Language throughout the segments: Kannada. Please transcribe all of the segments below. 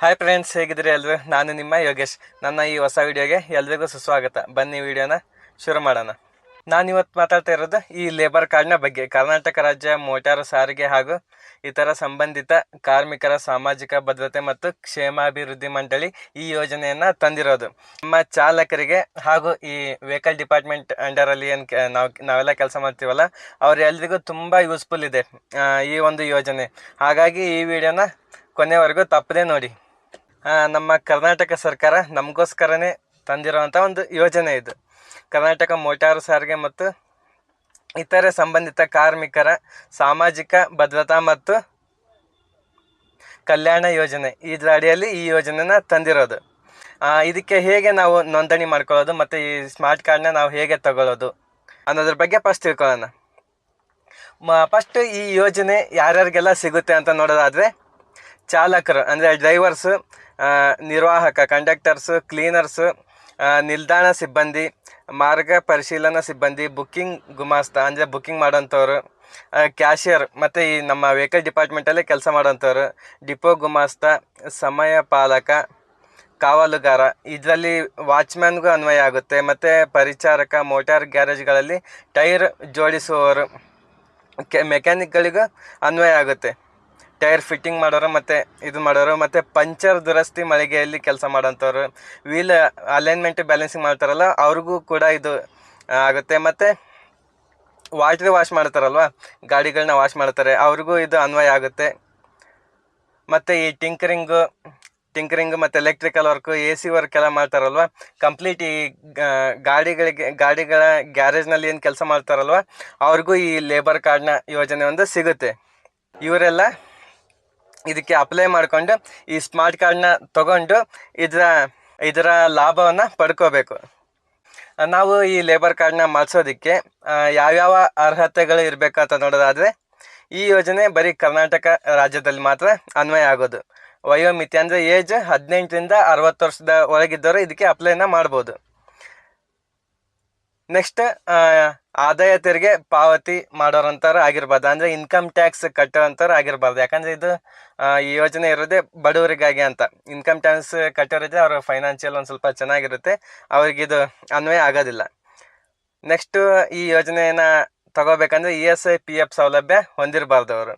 ಹಾಯ್ ಫ್ರೆಂಡ್ಸ್ ಹೇಗಿದ್ದೀರಿ ಎಲ್ರು? ನಾನು ನಿಮ್ಮ ಯೋಗೇಶ್. ನನ್ನ ಈ ಹೊಸ ವಿಡಿಯೋಗೆ ಎಲ್ರಿಗೂ ಸುಸ್ವಾಗತ. ಬನ್ನಿ ವಿಡಿಯೋನ ಶುರು ಮಾಡೋಣ. ನಾನು ಇವತ್ತು ಮಾತಾಡ್ತಾ ಇರೋದು ಈ ಲೇಬರ್ ಕಾರ್ಡ್ನ ಬಗ್ಗೆ. ಕರ್ನಾಟಕ ರಾಜ್ಯ ಮೋಟಾರು ಸಾರಿಗೆ ಹಾಗೂ ಇತರ ಸಂಬಂಧಿತ ಕಾರ್ಮಿಕರ ಸಾಮಾಜಿಕ ಭದ್ರತೆ ಮತ್ತು ಕ್ಷೇಮಾಭಿವೃದ್ಧಿ ಮಂಡಳಿ ಈ ಯೋಜನೆಯನ್ನು ತಂದಿರೋದು. ನಮ್ಮ ಚಾಲಕರಿಗೆ ಹಾಗೂ ಈ ವೆಹಿಕಲ್ ಡಿಪಾರ್ಟ್ಮೆಂಟ್ ಅಂಡರಲ್ಲಿ ಏನು ನಾವು ನಾವೆಲ್ಲ ಕೆಲಸ ಮಾಡ್ತೀವಲ್ಲ ಅವರೆಲ್ಲರಿಗೂ ತುಂಬ ಯೂಸ್ಫುಲ್ ಇದೆ ಈ ಒಂದು ಯೋಜನೆ. ಹಾಗಾಗಿ ಈ ವಿಡಿಯೋನ ಕೊನೆವರೆಗೂ ತಪ್ಪದೇ ನೋಡಿ. ನಮ್ಮ ಕರ್ನಾಟಕ ಸರ್ಕಾರ ನಮಗೋಸ್ಕರನೇ ತಂದಿರುವಂಥ ಒಂದು ಯೋಜನೆ ಇದು. ಕರ್ನಾಟಕ ಮೋಟಾರು ಸಾರಿಗೆ ಮತ್ತು ಇತರೆ ಸಂಬಂಧಿತ ಕಾರ್ಮಿಕರ ಸಾಮಾಜಿಕ ಭದ್ರತಾ ಮತ್ತು ಕಲ್ಯಾಣ ಯೋಜನೆ. ಇದರ ಅಡಿಯಲ್ಲಿ ಈ ಯೋಜನೆನ ತಂದಿರೋದು. ಇದಕ್ಕೆ ಹೇಗೆ ನಾವು ನೋಂದಣಿ ಮಾಡ್ಕೊಳ್ಳೋದು ಮತ್ತು ಈ ಸ್ಮಾರ್ಟ್ ಕಾರ್ಡ್ನ ನಾವು ಹೇಗೆ ತಗೊಳ್ಳೋದು ಅನ್ನೋದ್ರ ಬಗ್ಗೆ ಫಸ್ಟ್ ತಿಳ್ಕೊಳ್ಳೋಣ. ಮ ಫಸ್ಟ್ ಈ ಯೋಜನೆ ಯಾರ್ಯಾರಿಗೆಲ್ಲ ಸಿಗುತ್ತೆ ಅಂತ ನೋಡೋದಾದರೆ ಚಾಲಕರು, ಅಂದರೆ ಡ್ರೈವರ್ಸು ನಿರ್ವಾಹಕ ಕಂಡಕ್ಟರ್ಸು ಕ್ಲೀನರ್ಸು ನಿಲ್ದಾಣ ಸಿಬ್ಬಂದಿ, ಮಾರ್ಗ ಪರಿಶೀಲನಾ ಸಿಬ್ಬಂದಿ ಬುಕ್ಕಿಂಗ್ ಗುಮಾಸ್ತ, ಅಂದರೆ ಬುಕ್ಕಿಂಗ್ ಮಾಡೋಂಥವ್ರು ಕ್ಯಾಶಿಯರ್ ಮತ್ತು ಈ ನಮ್ಮ ವೆಹಿಕಲ್ ಡಿಪಾರ್ಟ್ಮೆಂಟಲ್ಲೇ ಕೆಲಸ ಮಾಡೋಂಥವ್ರು ಡಿಪೋ ಗುಮಾಸ್ತ, ಸಮಯ ಪಾಲಕ, ಕಾವಲುಗಾರ, ಇದರಲ್ಲಿ ವಾಚ್ಮ್ಯಾನ್ಗೂ ಅನ್ವಯ ಆಗುತ್ತೆ, ಮತ್ತು ಪರಿಚಾರಕ ಮೋಟಾರ್ ಗ್ಯಾರೇಜ್ಗಳಲ್ಲಿ ಟೈರ್ ಜೋಡಿಸುವವರು, ಕೆ ಮೆಕ್ಯಾನಿಕ್ಗಳಿಗೂ ಅನ್ವಯ ಆಗುತ್ತೆ. ಟೈರ್ ಫಿಟ್ಟಿಂಗ್ ಮಾಡೋರು ಮತ್ತು ಇದು ಮಾಡೋರು ಮತ್ತು ಪಂಚರ್ ದುರಸ್ತಿ ಮಳಿಗೆಯಲ್ಲಿ ಕೆಲಸ ಮಾಡೋಂಥವ್ರು. ವೀಲ್ ಅಲೈನ್ಮೆಂಟ್ ಬ್ಯಾಲೆನ್ಸಿಂಗ್ ಮಾಡ್ತಾರಲ್ಲ, ಅವ್ರಿಗೂ ಕೂಡ ಇದು ಆಗುತ್ತೆ. ಮತ್ತು ವಾಟ್ರ್ ವಾಶ್ ಮಾಡ್ತಾರಲ್ವ ಗಾಡಿಗಳನ್ನ ವಾಶ್ ಮಾಡ್ತಾರೆ, ಅವ್ರಿಗೂ ಇದು ಅನ್ವಯ ಆಗುತ್ತೆ. ಮತ್ತು ಈ ಟಿಂಕರಿಂಗು, ಟಿಂಕರಿಂಗ್ ಮತ್ತು electrical work, A C work ಎಲ್ಲ ಮಾಡ್ತಾರಲ್ವ, ಕಂಪ್ಲೀಟ್ ಈ ಗಾಡಿಗಳಿಗೆ, ಗಾಡಿಗಳ ಗ್ಯಾರೇಜ್ನಲ್ಲಿ ಏನು ಕೆಲಸ ಮಾಡ್ತಾರಲ್ವ, ಅವ್ರಿಗೂ ಈ ಲೇಬರ್ ಕಾರ್ಡ್ನ ಯೋಜನೆ ಒಂದು ಸಿಗುತ್ತೆ. ಇವರೆಲ್ಲ ಇದಕ್ಕೆ ಅಪ್ಲೈ ಮಾಡಿಕೊಂಡು ಈ ಸ್ಮಾರ್ಟ್ ಕಾರ್ಡ್ನ ತಗೊಂಡು ಇದರ ಇದರ ಲಾಭವನ್ನು ಪಡ್ಕೋಬೇಕು. ನಾವು ಈ ಲೇಬರ್ ಕಾರ್ಡ್ನ ಮಾಡಿಸೋದಕ್ಕೆ ಯಾವ್ಯಾವ ಅರ್ಹತೆಗಳು ಇರಬೇಕಂತ ನೋಡೋದಾದರೆ, ಈ ಯೋಜನೆ ಬರೀ ಕರ್ನಾಟಕ ರಾಜ್ಯದಲ್ಲಿ ಮಾತ್ರ ಅನ್ವಯ ಆಗೋದು. ವಯೋಮಿತಿ ಅಂದರೆ ಏಜ್ ಹದಿನೆಂಟರಿಂದ ಅರವತ್ತು ವರ್ಷದ ಒಳಗಿದ್ದವರು ಇದಕ್ಕೆ ಅಪ್ಲೈನ ಮಾಡ್ಬೋದು. ನೆಕ್ಸ್ಟ್ ಆದಾಯ ತೆರಿಗೆ ಪಾವತಿ ಮಾಡೋರಂಥವ್ರು ಆಗಿರ್ಬಾರ್ದು. ಅಂದರೆ ಇನ್ಕಮ್ ಟ್ಯಾಕ್ಸ್ ಕಟ್ಟೋವಂಥವ್ರು ಆಗಿರ್ಬಾರ್ದು. ಯಾಕಂದರೆ ಇದು ಈ ಯೋಜನೆ ಇರೋದೇ ಬಡವರಿಗಾಗಿ ಅಂತ. ಇನ್ಕಮ್ ಟ್ಯಾಕ್ಸ್ ಕಟ್ಟೋರಿದ್ರೆ ಅವ್ರ ಫೈನಾನ್ಷಿಯಲ್ ಒಂದು ಸ್ವಲ್ಪ ಚೆನ್ನಾಗಿರುತ್ತೆ. ಅವ್ರಿಗೆ ಇದು ಅನ್ವಯ ಆಗೋದಿಲ್ಲ. ನೆಕ್ಸ್ಟು ಈ ಯೋಜನೆಯನ್ನು ತಗೋಬೇಕಂದ್ರೆ E S I P F ಸೌಲಭ್ಯ ಹೊಂದಿರಬಾರ್ದು ಅವರು.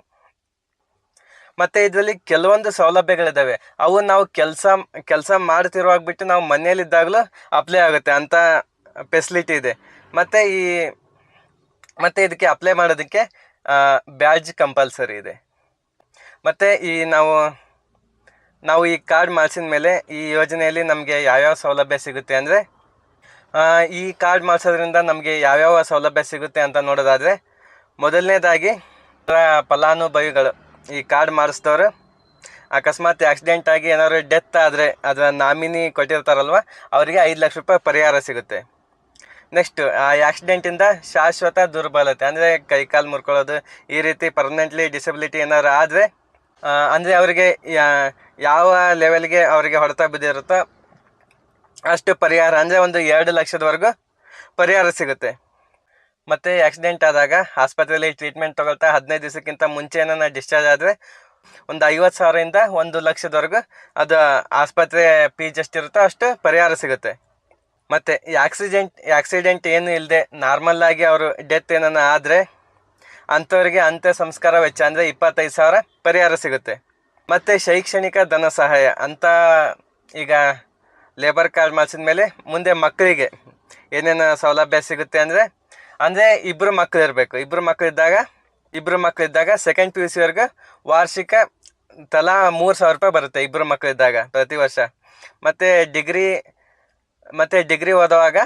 ಮತ್ತು ಇದರಲ್ಲಿ ಕೆಲವೊಂದು ಸೌಲಭ್ಯಗಳಿದ್ದಾವೆ ಅವು ನಾವು ಕೆಲಸ ಕೆಲಸ ಮಾಡ್ತಿರುವಾಗ ಬಿಟ್ಟು ನಾವು ಮನೆಯಲ್ಲಿದ್ದಾಗಲೂ ಅಪ್ಲೈ ಆಗುತ್ತೆ. ಅಂತ ಫೆಸಿಲಿಟಿ ಇದೆ. ಮತ್ತು ಈ, ಮತ್ತು ಇದಕ್ಕೆ ಅಪ್ಲೈ ಮಾಡೋದಕ್ಕೆ ಬ್ಯಾಡ್ಜ್ ಕಂಪಲ್ಸರಿ ಇದೆ. ಮತ್ತು ಈ ನಾವು ನಾವು ಈ ಕಾರ್ಡ್ ಮಾಡಿಸಿದ ಮೇಲೆ ಈ ಯೋಜನೆಯಲ್ಲಿ ನಮಗೆ ಯಾವ್ಯಾವ ಸೌಲಭ್ಯ ಸಿಗುತ್ತೆ ಅಂದರೆ ಈ ಕಾರ್ಡ್ ಮಾಡಿಸೋದ್ರಿಂದ ನಮಗೆ ಯಾವ್ಯಾವ ಸೌಲಭ್ಯ ಸಿಗುತ್ತೆ ಅಂತ ನೋಡೋದಾದರೆ, ಮೊದಲನೇದಾಗಿ ಫಲಾನುಭವಿಗಳು ಈ ಕಾರ್ಡ್ ಮಾಡಿಸಿದವರು, ಅಕಸ್ಮಾತ್ ಆಕ್ಸಿಡೆಂಟ್ ಆಗಿ ಏನಾದ್ರು ಡೆತ್ ಆದರೆ ಅದರ ನಾಮಿನಿ ಕೊಟ್ಟಿರ್ತಾರಲ್ವ, ಅವರಿಗೆ ಐದು ಲಕ್ಷ ರೂಪಾಯಿ ಪರಿಹಾರ ಸಿಗುತ್ತೆ. ನೆಕ್ಸ್ಟ್ ಆ ಆಕ್ಸಿಡೆಂಟಿಂದ ಶಾಶ್ವತ ದುರ್ಬಲತೆ. ಅಂದರೆ ಕೈಕಾಲು ಮುರ್ಕೊಳ್ಳೋದು, ಈ ರೀತಿ ಪರ್ಮನೆಂಟ್ಲಿ ಡಿಸಬಿಲಿಟಿ ಏನಾದ್ರು ಆದರೆ ಅಂದರೆ ಅವರಿಗೆ ಯಾವ ಲೆವೆಲ್ಗೆ ಅವರಿಗೆ ಹೊಡೆತ ಬಿದ್ದಿರುತ್ತೋ ಅಷ್ಟು ಪರಿಹಾರ, ಅಂದರೆ ಒಂದು ಎರಡು ಲಕ್ಷದವರೆಗೂ ಪರಿಹಾರ ಸಿಗುತ್ತೆ. ಮತ್ತು ಆಕ್ಸಿಡೆಂಟ್ ಆದಾಗ ಆಸ್ಪತ್ರೆಯಲ್ಲಿ ಟ್ರೀಟ್ಮೆಂಟ್ ತಗೊಳ್ತಾ ಹದಿನೈದು ದಿವಸಕ್ಕಿಂತ ಮುಂಚೆನ ಡಿಸ್ಚಾರ್ಜ್ ಆದರೆ ಒಂದು ಐವತ್ತು ಸಾವಿರದಿಂದ ಒಂದು ಲಕ್ಷದವರೆಗೂ ಅದು ಆಸ್ಪತ್ರೆ ಪೀಜ್ ಎಷ್ಟಿರುತ್ತೋ ಅಷ್ಟು ಪರಿಹಾರ ಸಿಗುತ್ತೆ. ಮತ್ತು ಆಕ್ಸಿಡೆಂಟ್ ಆಕ್ಸಿಡೆಂಟ್ ಏನು ಇಲ್ಲದೆ ನಾರ್ಮಲ್ಲಾಗಿ ಅವರು ಡೆತ್ ಏನನ್ನ ಆದರೆ ಅಂಥವ್ರಿಗೆ ಅಂತ್ಯ ಸಂಸ್ಕಾರ ವೆಚ್ಚ ಅಂದರೆ ಇಪ್ಪತ್ತೈದು ಸಾವಿರ ಪರಿಹಾರ ಸಿಗುತ್ತೆ. ಮತ್ತು ಶೈಕ್ಷಣಿಕ ಧನ ಸಹಾಯ ಅಂತ ಈಗ ಲೇಬರ್ ಕಾರ್ಡ್ ಮಾಡಿಸಿದ ಮೇಲೆ ಮುಂದೆ ಮಕ್ಕಳಿಗೆ ಏನೇನು ಸೌಲಭ್ಯ ಸಿಗುತ್ತೆ ಅಂದರೆ ಅಂದರೆ ಇಬ್ಬರು ಮಕ್ಕಳು ಇರಬೇಕು. ಇಬ್ಬರು ಮಕ್ಕಳಿದ್ದಾಗ ಇಬ್ಬರು ಮಕ್ಕಳಿದ್ದಾಗ ಸೆಕೆಂಡ್ ಪಿ ಯು ಸಿವರೆಗೂ ವಾರ್ಷಿಕ ತಲಾ ಮೂರು ಸಾವಿರ ರೂಪಾಯಿ ಬರುತ್ತೆ ಇಬ್ಬರು ಮಕ್ಕಳಿದ್ದಾಗ ಪ್ರತಿ ವರ್ಷ. ಮತ್ತು ಡಿಗ್ರಿ ಮತ್ತು ಡಿಗ್ರಿ ಓದುವಾಗ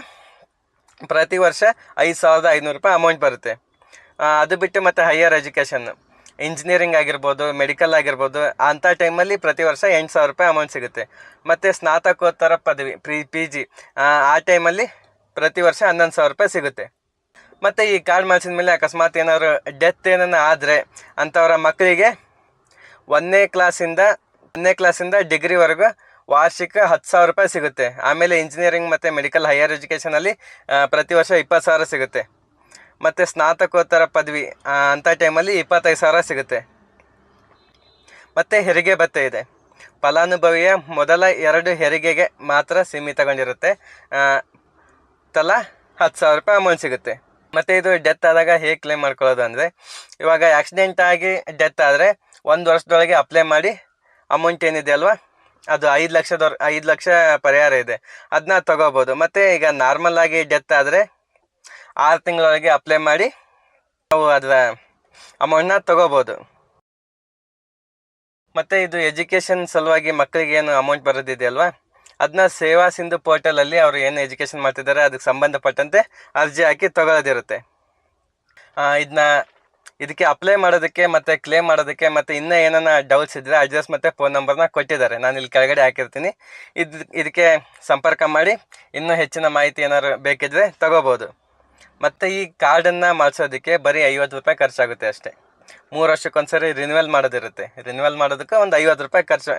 ಪ್ರತಿ ವರ್ಷ ಐದು ಸಾವಿರದ ಐನೂರು ರೂಪಾಯಿ ಅಮೌಂಟ್ ಬರುತ್ತೆ. ಅದು ಬಿಟ್ಟು ಮತ್ತು ಹೈಯರ್ ಎಜುಕೇಷನ್ ಇಂಜಿನಿಯರಿಂಗ್ ಆಗಿರ್ಬೋದು ಮೆಡಿಕಲ್ ಆಗಿರ್ಬೋದು ಅಂಥ ಟೈಮಲ್ಲಿ ಪ್ರತಿ ವರ್ಷ ಎಂಟು ಸಾವಿರ ರೂಪಾಯಿ ಅಮೌಂಟ್ ಸಿಗುತ್ತೆ. ಮತ್ತು ಸ್ನಾತಕೋತ್ತರ ಪದವಿ ಪ್ರಿ ಪಿ ಜಿ ಆ ಟೈಮಲ್ಲಿ ಪ್ರತಿ ವರ್ಷ ಹನ್ನೊಂದು ಸಾವಿರ ರೂಪಾಯಿ ಸಿಗುತ್ತೆ. ಮತ್ತು ಈ ಕಾರ್ಡ್ ಮಾಡಿಸಿದ ಮೇಲೆ ಅಕಸ್ಮಾತ್ ಏನಾದ್ರು ಡೆತ್ ಏನನ್ನ ಆದರೆ ಅಂಥವರ ಮಕ್ಕಳಿಗೆ ಒಂದನೇ ಕ್ಲಾಸಿಂದ ಒಂದನೇ ಕ್ಲಾಸಿಂದ ಡಿಗ್ರಿವರೆಗೂ ವಾರ್ಷಿಕ ಹತ್ತು ಸಾವಿರ ರೂಪಾಯಿ ಸಿಗುತ್ತೆ. ಆಮೇಲೆ ಇಂಜಿನಿಯರಿಂಗ್ ಮತ್ತು ಮೆಡಿಕಲ್ ಹೈಯರ್ ಎಜುಕೇಷನಲ್ಲಿ ಪ್ರತಿ ವರ್ಷ ಇಪ್ಪತ್ತು ಸಾವಿರ ಸಿಗುತ್ತೆ. ಮತ್ತು ಸ್ನಾತಕೋತ್ತರ ಪದವಿ ಅಂಥ ಟೈಮಲ್ಲಿ ಇಪ್ಪತ್ತೈದು ಸಾವಿರ ಸಿಗುತ್ತೆ. ಮತ್ತು ಹೆರಿಗೆ ಭತ್ತೆ ಇದೆ. ಫಲಾನುಭವಿಯ ಮೊದಲ ಎರಡು ಹೆರಿಗೆಗೆ ಮಾತ್ರ ಸೀಮಿತಗೊಂಡಿರುತ್ತೆ. ತಲಾ ಹತ್ತು ಸಾವಿರ ರೂಪಾಯಿ ಅಮೌಂಟ್ ಸಿಗುತ್ತೆ. ಮತ್ತು ಇದು ಡೆತ್ ಆದಾಗ ಹೇಗೆ ಕ್ಲೇಮ್ ಮಾಡ್ಕೊಳ್ಳೋದು ಅಂದರೆ, ಇವಾಗ ಆಕ್ಸಿಡೆಂಟ್ ಆಗಿ ಡೆತ್ ಆದರೆ ಒಂದು ವರ್ಷದೊಳಗೆ ಅಪ್ಲೈ ಮಾಡಿ ಅಮೌಂಟ್ ಏನಿದೆ ಅಲ್ವಾ? ಅದು ಐದು ಲಕ್ಷದವರ್, ಐದು ಲಕ್ಷ ಪರಿಹಾರ ಇದೆ. ಅದನ್ನ ತಗೋಬೋದು. ಮತ್ತು ಈಗ ನಾರ್ಮಲ್ ಆಗಿ ಡೆತ್ ಆದರೆ ಆರು ತಿಂಗಳೊಳಗೆ ಅಪ್ಲೈ ಮಾಡಿ ನಾವು ಅದರ ಅಮೌಂಟ್ನ ತಗೋಬೋದು. ಮತ್ತು ಇದು ಎಜುಕೇಷನ್ ಸಲುವಾಗಿ ಮಕ್ಕಳಿಗೆ ಏನು ಅಮೌಂಟ್ ಬರೋದಿದೆ ಅಲ್ವಾ ಅದನ್ನ ಸೇವಾ ಸಿಂಧು ಪೋರ್ಟಲಲ್ಲಿ ಅವರು ಏನು ಎಜುಕೇಷನ್ ಮಾಡ್ತಿದ್ದಾರೆ ಅದಕ್ಕೆ ಸಂಬಂಧಪಟ್ಟಂತೆ ಅರ್ಜಿ ಹಾಕಿ ತಗೊಳ್ಳೋದಿರುತ್ತೆ ಇದನ್ನ ಇದಕ್ಕೆ ಅಪ್ಲೈ ಮಾಡೋದಕ್ಕೆ ಮತ್ತೆ ಕ್ಲೇಮ್ ಮಾಡೋದಕ್ಕೆ ಮತ್ತೆ ಇನ್ನೂ ಏನನ್ನ ಡೌಟ್ಸ್ ಇದ್ದರೆ ಅಡ್ರೆಸ್ ಮತ್ತು ಫೋನ್ ನಂಬರ್ನ ಕೊಟ್ಟಿದ್ದಾರೆ. ನಾನು ಇಲ್ಲಿ ಕೆಳಗಡೆ ಹಾಕಿರ್ತೀನಿ. ಇದು, ಇದಕ್ಕೆ ಸಂಪರ್ಕ ಮಾಡಿ. ಇನ್ನೂ ಹೆಚ್ಚಿನ ಮಾಹಿತಿ ಏನಾದ್ರು ಬೇಕಿದ್ರೆ ತಗೋಬೋದು. ಮತ್ತು ಈ ಕಾರ್ಡನ್ನು ಮಾಡಿಸೋದಕ್ಕೆ ಬರೀ ಐವತ್ತು ರೂಪಾಯಿ ಖರ್ಚಾಗುತ್ತೆ ಅಷ್ಟೇ. ಮೂರು ವರ್ಷಕ್ಕೊಂದ್ಸರಿ ರಿನ್ಯೂವಲ್ ಮಾಡೋದಿರುತ್ತೆ. ರಿನ್ಯೂವಲ್ ಮಾಡೋದಕ್ಕೆ ಒಂದು ಐವತ್ತು ರೂಪಾಯಿ ಖರ್ಚು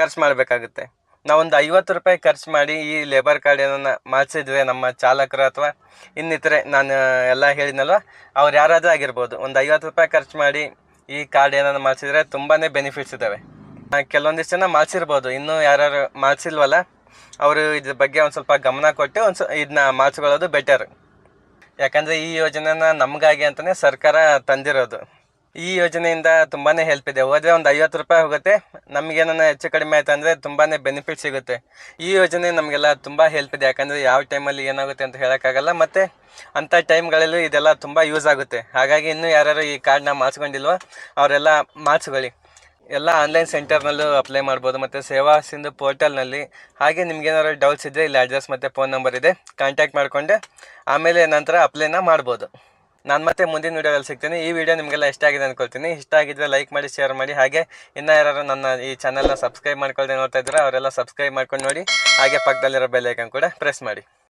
ಖರ್ಚು ಮಾಡಬೇಕಾಗುತ್ತೆ. ನಾವೊಂದು ಐವತ್ತು ರೂಪಾಯಿ ಖರ್ಚು ಮಾಡಿ ಈ ಲೇಬರ್ ಕಾರ್ಡ್ ಏನನ್ನ ಮಾಡಿಸಿದ್ವಿ, ನಮ್ಮ ಚಾಲಕರು ಅಥವಾ ಇನ್ನಿತರೆ ನಾನು ಎಲ್ಲ ಹೇಳಿದ್ನಲ್ವ, ಅವ್ರು ಯಾರಾದರೂ ಆಗಿರ್ಬೋದು, ಒಂದು ಐವತ್ತು ರೂಪಾಯಿ ಖರ್ಚು ಮಾಡಿ ಈ ಕಾರ್ಡ್ ಏನಾದ್ರು ಮಾಡಿಸಿದ್ರೆ ತುಂಬಾ ಬೆನಿಫಿಟ್ಸ್ ಇದ್ದಾವೆ ಕೆಲವೊಂದಿಷ್ಟು ಜನ ಮಾಡಿಸಿರ್ಬೋದು, ಇನ್ನೂ ಯಾರು ಮಾಡಿಸಿಲ್ವಲ್ಲ, ಅವರು ಇದ್ರ ಬಗ್ಗೆ ಒಂದು ಸ್ವಲ್ಪ ಗಮನ ಕೊಟ್ಟು ಒಂದು ಇದನ್ನ ಮಾಡಿಸ್ಕೊಳ್ಳೋದು ಬೆಟರ್ ಯಾಕಂದರೆ ಈ ಯೋಜನೆನ ನಮಗಾಗಿ ಅಂತಲೇ ಸರ್ಕಾರ ತಂದಿರೋದು. ಈ ಯೋಜನೆಯಿಂದ ತುಂಬಾ ಹೆಲ್ಪ್ ಇದೆ. ಹೋದರೆ ಒಂದು ಐವತ್ತು ರೂಪಾಯಿ ಹೋಗುತ್ತೆ. ನಮಗೇನ ಹೆಚ್ಚು ಕಡಿಮೆ ಆಯ್ತು ಅಂದರೆ ತುಂಬಾ ಬೆನಿಫಿಟ್ ಸಿಗುತ್ತೆ. ಈ ಯೋಜನೆ ನಮಗೆಲ್ಲ ತುಂಬ ಹೆಲ್ಪ್ ಇದೆ. ಯಾಕಂದರೆ ಯಾವ ಟೈಮಲ್ಲಿ ಏನಾಗುತ್ತೆ ಅಂತ ಹೇಳೋಕ್ಕಾಗಲ್ಲ. ಮತ್ತು ಅಂಥ ಟೈಮ್ಗಳಲ್ಲೂ ಇದೆಲ್ಲ ತುಂಬ ಯೂಸ್ ಆಗುತ್ತೆ. ಹಾಗಾಗಿ ಇನ್ನೂ ಯಾರು ಈ ಕಾರ್ಡ್ನ ಮಾಡಿಸ್ಕೊಂಡಿಲ್ವೋ, ಅವರೆಲ್ಲ ಮಾಡಿಸ್ಕೊಳ್ಳಿ. ಎಲ್ಲ ಆನ್ಲೈನ್ ಸೆಂಟರ್ನಲ್ಲೂ ಅಪ್ಲೈ ಮಾಡ್ಬೋದು. ಮತ್ತು ಸೇವಾ ಸಿಂಧು ಪೋರ್ಟಲ್ನಲ್ಲಿ ಹಾಗೆ ನಿಮ್ಗೇನಾದ್ರು ಡೌಟ್ಸ್ ಇದ್ದರೆ ಇಲ್ಲಿ ಅಡ್ರೆಸ್ ಮತ್ತು ಫೋನ್ ನಂಬರ್ ಇದೆ. ಕಾಂಟ್ಯಾಕ್ಟ್ ಮಾಡಿಕೊಂಡೆ ಆಮೇಲೆ ನಂತರ ಅಪ್ಲೈನ ಮಾಡ್ಬೋದು. ನಾನು ಮತ್ತೆ ಮುಂದಿನ ವೀಡಿಯೋದಲ್ಲಿ ಸಿಗ್ತೀನಿ. ಈ ವಿಡಿಯೋ ನಿಮಗೆಲ್ಲ ಇಷ್ಟ ಆಗಿದೆ ಅಂದ್ಕೊಳ್ತೀನಿ ಇಷ್ಟ ಆಗಿದ್ರೆ ಲೈಕ್ ಮಾಡಿ ಶೇರ್ ಮಾಡಿ. ಹಾಗೆ ಇನ್ನೂ ಯಾರು ನನ್ನ ಈ ಚಾನಲ್ನ ಸಬ್ಸ್ಕ್ರೈಬ್ ಮಾಡ್ಕೊಳ್ದೆ ನೋಡ್ತಾ ಇದ್ರೆ ಅವರೆಲ್ಲ ಸಬ್ಸ್ಕ್ರೈಬ್ ಮಾಡ್ಕೊಂಡು ನೋಡಿ. ಹಾಗೆ ಪಕ್ಕದಲ್ಲಿರೋ ಬೆಲ್ ಕೂಡ ಪ್ರೆಸ್ ಮಾಡಿ.